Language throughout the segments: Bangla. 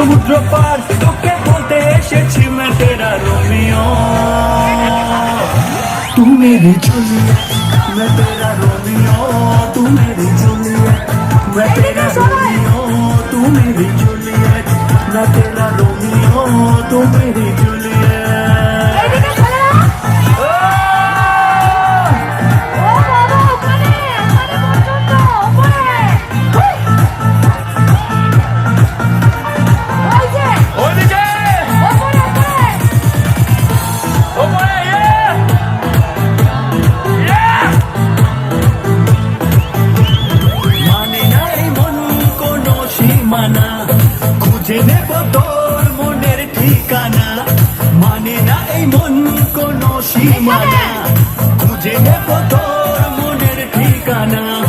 সমুদ্র পার, তোকে বলতে এসেছি মে তেরা রোমিও। তু মেরি জুলিয়েট মে তেরা রোমিও। তু মেরি জুলিয়েট মে তেরা রোমিও। তু মেরি জুলিয়েট রোমিও। তু মেরি খুঁজে দেখো তোর মনের ঠিকানা।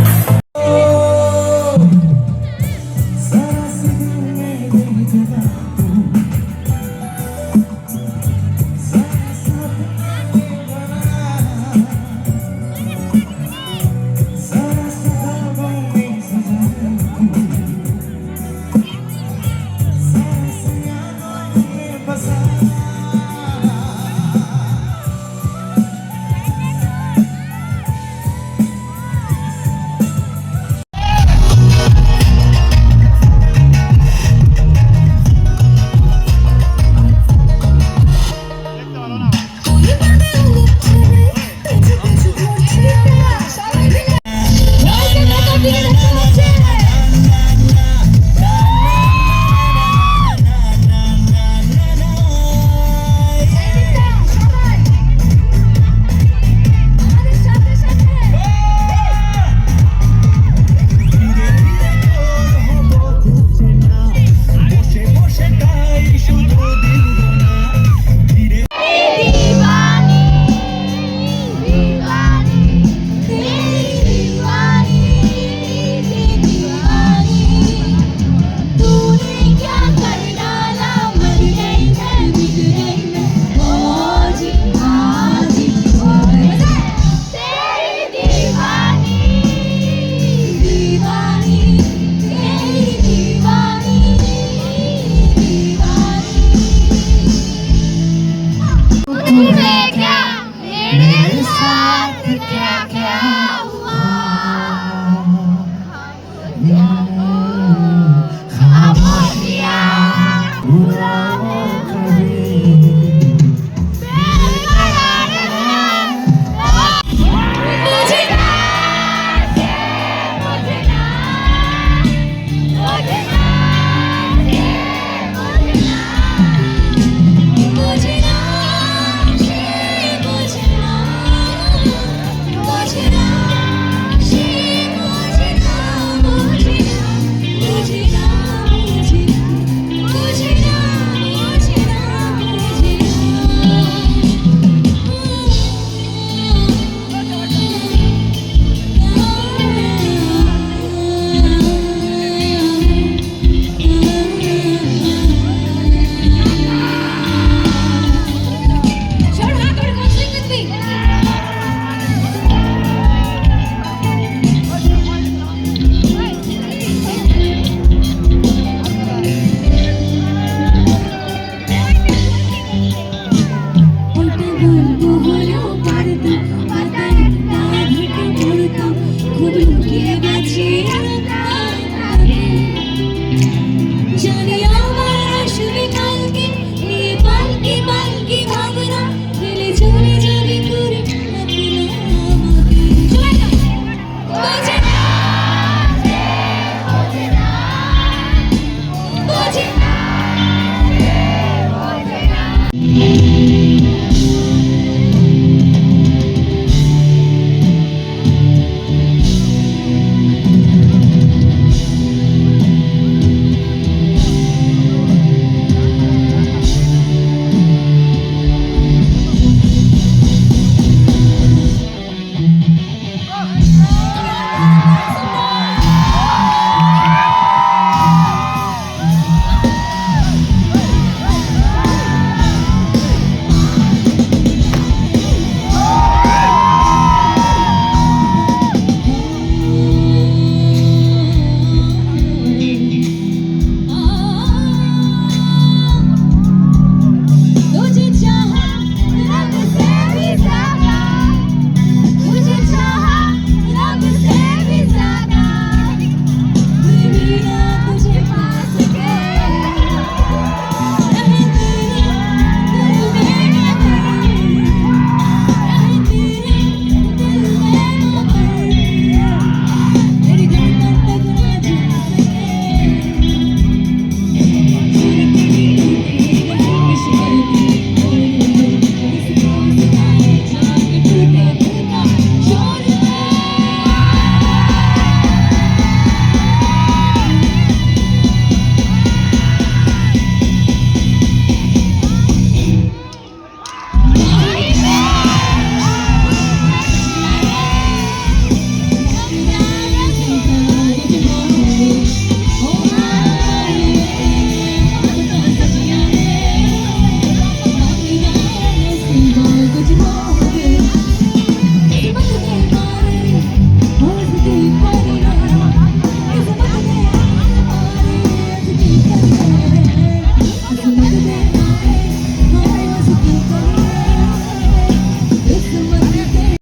Amen.